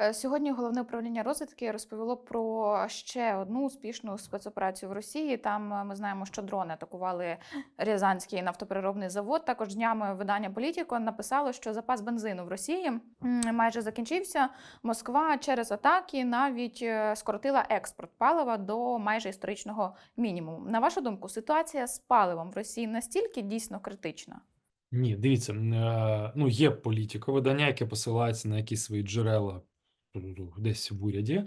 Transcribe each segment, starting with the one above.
Е, Сьогодні головне управління розвідки розповіло про ще одну успішну спецоперацію в Росії. Там е, ми знаємо, що дрони атакували Рязанський нафтопереробний завод. Також днями видання Політіко написало, що запас бензину в Росії майже закінчився. Москва через атаки навіть е, скоротила експорт палива до майже історичного мінімуму. На вашу думку, ситуація з паливом в Росії настільки дійсно критична? Ні, дивіться, ну є політико видання, яке посилається на якісь свої джерела десь в уряді,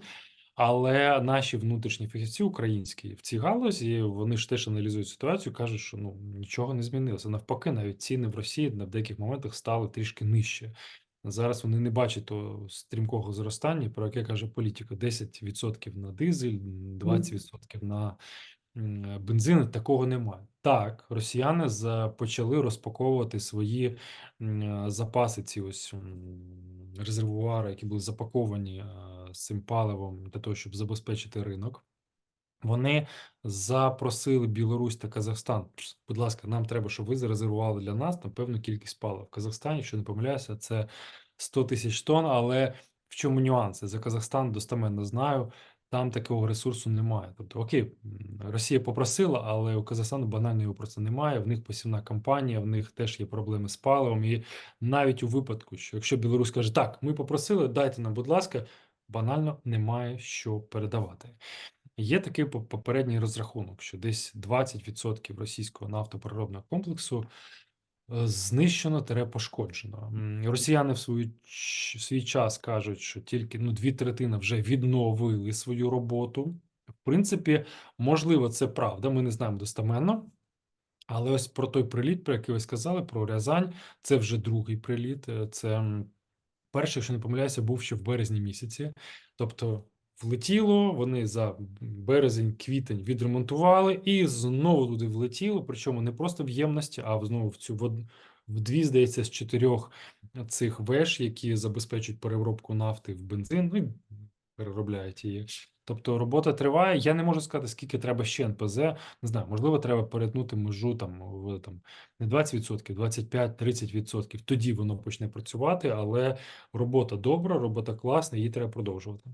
але наші внутрішні фахівці українські в цій галузі вони ж теж аналізують ситуацію, кажуть, що ну нічого не змінилося. Навпаки, навіть ціни в Росії на деяких моментах стали трішки нижче. Зараз вони не бачать того стрімкого зростання, про яке каже політика: 10% на дизель, 20% на бензин. Такого немає. Так, росіяни почали розпаковувати свої запаси, ці ось резервуари, які були запаковані е, з цим паливом для того, щоб забезпечити ринок. Вони запросили Білорусь та Казахстан. Будь ласка, нам треба, щоб ви зарезервували для нас там певну кількість палива. В Казахстані, якщо не помиляюся, це 100 тисяч тонн. Але в чому нюанси? За Казахстан достаменно знаю, там такого ресурсу немає. Тобто, окей, Росія попросила, але у Казахстану банально його просто немає. В них посівна кампанія, в них теж є проблеми з паливом. І навіть у випадку, що якщо Білорусь каже, так, ми попросили, дайте нам, будь ласка, банально немає що передавати. Є такий по- попередній розрахунок, що десь 20% російського нафтопереробного комплексу знищено тере пошкоджено. Росіяни в свою в свій час кажуть, що тільки ну, дві третини вже відновили свою роботу. В принципі, можливо, це правда. Ми не знаємо достеменно. Але ось про той приліт, про який ви сказали, про Рязань, це вже другий приліт. е, Це перший, якщо не помиляюся, був ще в березні місяці. Тобто влетіло, вони за березень, квітень відремонтували і знову туди влетіло. Причому не просто в ємності, а знову в цю в, в дві, здається, з чотирьох цих веж, які забезпечують переробку нафти в бензин, ну переробляють її. Тобто робота триває. Я не можу сказати, скільки треба ще НПЗ. Не знаю, можливо, треба перетнути межу там в там не 20%, 25-30%. Тоді воно почне працювати, але робота добра, робота класна, її треба продовжувати.